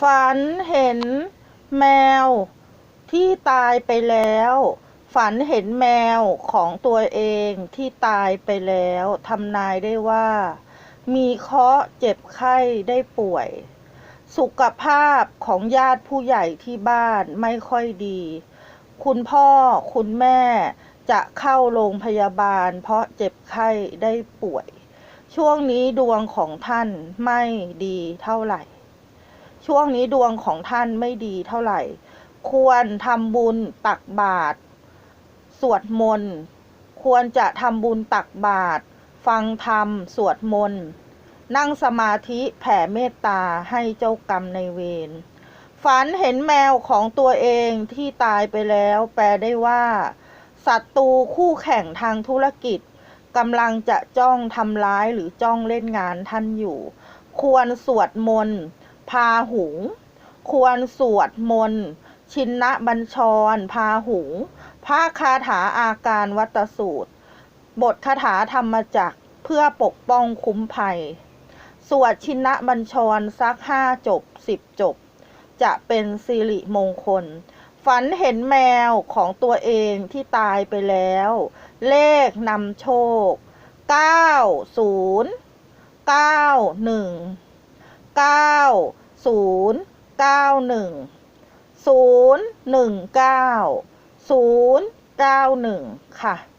ฝันเห็นแมวที่ตายไปแล้ว ฝันเห็นแมวของตัวเองที่ตายไปแล้วทำนายได้ว่า มีเคราะห์เจ็บไข้ได้ป่วย สุขภาพของญาติผู้ใหญ่ที่บ้านไม่ค่อยดี คุณพ่อคุณแม่จะเข้าโรงพยาบาล เพราะเจ็บไข้ได้ป่วย ช่วงนี้ดวงของท่านไม่ดีเท่าไหร่ ช่วงนี้ดวงของท่านไม่ดีเท่าไหร่ ควรทำบุญตักบาตรสวดมนต์ควรจะทำบุญตักบาตรฟังธรรม สวดมนต์นั่งสมาธิแผ่เมตตาให้เจ้ากรรมในเวรฝันเห็นแมวของตัวเองที่ตายไปแล้ว แปลได้ว่าศัตรูคู่แข่งทางธุรกิจกำลังจะจ้องทำร้ายหรือจ้องเล่นงานท่านอยู่ ควรสวดมนต์ พาหุง ควรสวดมนต์ชินนะบัญชร พาหุงพระคาถาอาการวัตสูตร บทคาถาธรรมจักเพื่อปกป้องคุ้มภัย สวดชินะบัญชรสักห้าจบสิบจบ จะเป็นสิริมงคล ฝันเห็นแมวของตัวเองที่ตายไปแล้ว เลขนำโชค 90 91 90 91 019 091ค่ะ